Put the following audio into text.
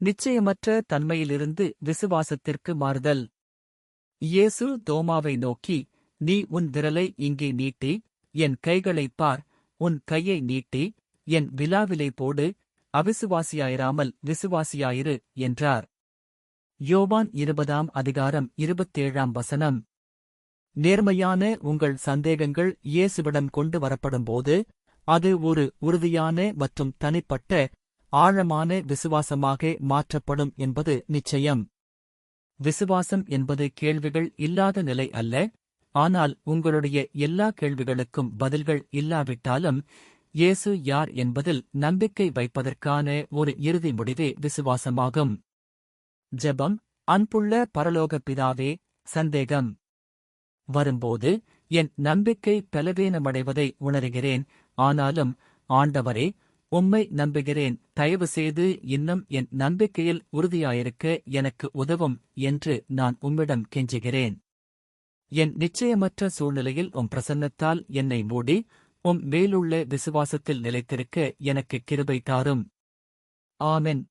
நிச்சயமற்ற தன்மையிலிருந்து விசுவாசத்திற்கு மாறுதல். இயேசு தோமாவை நோக்கி நீ உன் விரலை இங்கே நீட்டி என் கைகளைப் பார் உன் கையை நீட்டி என் விழாவிலை போடு அவிசுவாசியாயிராமல் விசுவாசியாயிரு என்றார். யோவான் இருபதாம் அதிகாரம் இருபத்தேழாம் வசனம். நேர்மையான உங்கள் சந்தேகங்கள் இயேசுவிடம் கொண்டு வரப்படும்போது அது ஒரு உறுதியான மற்றும் தனிப்பட்ட ஆழமான விசுவாசமாக மாற்றப்படும் என்பது நிச்சயம். விசுவாசம் என்பது கேள்விகள் இல்லாத நிலை அல்ல. ஆனால் உங்களுடைய எல்லா கேள்விகளுக்கும் பதில்கள் இல்லாவிட்டாலும் இயேசு யார் என்பதில் நம்பிக்கை வைப்பதற்கான ஒரு இறுதி முடிவே விசுவாசமாகும். ஜெபம் அன்புள்ள பரலோக பிதாவே சந்தேகம். வரும்போது என் நம்பிக்கை பலவீனமடைவதை உணர்கிறேன். ஆனாலும் ஆண்டவரே உம்மை நம்புகிறேன். தயவு செய்து இன்னும் என் நம்பிக்கையில் உறுதியாயிருக்க எனக்கு உதவும் என்று நான் உம்மிடம் கெஞ்சுகிறேன். என் நிச்சயமற்ற சூழ்நிலையில் உம் பிரசன்னத்தால் என்னை மூடி உம் மேலுள்ள விசுவாசத்தில் நிலைத்திருக்க எனக்கு கிருபை தாரும். ஆமென்.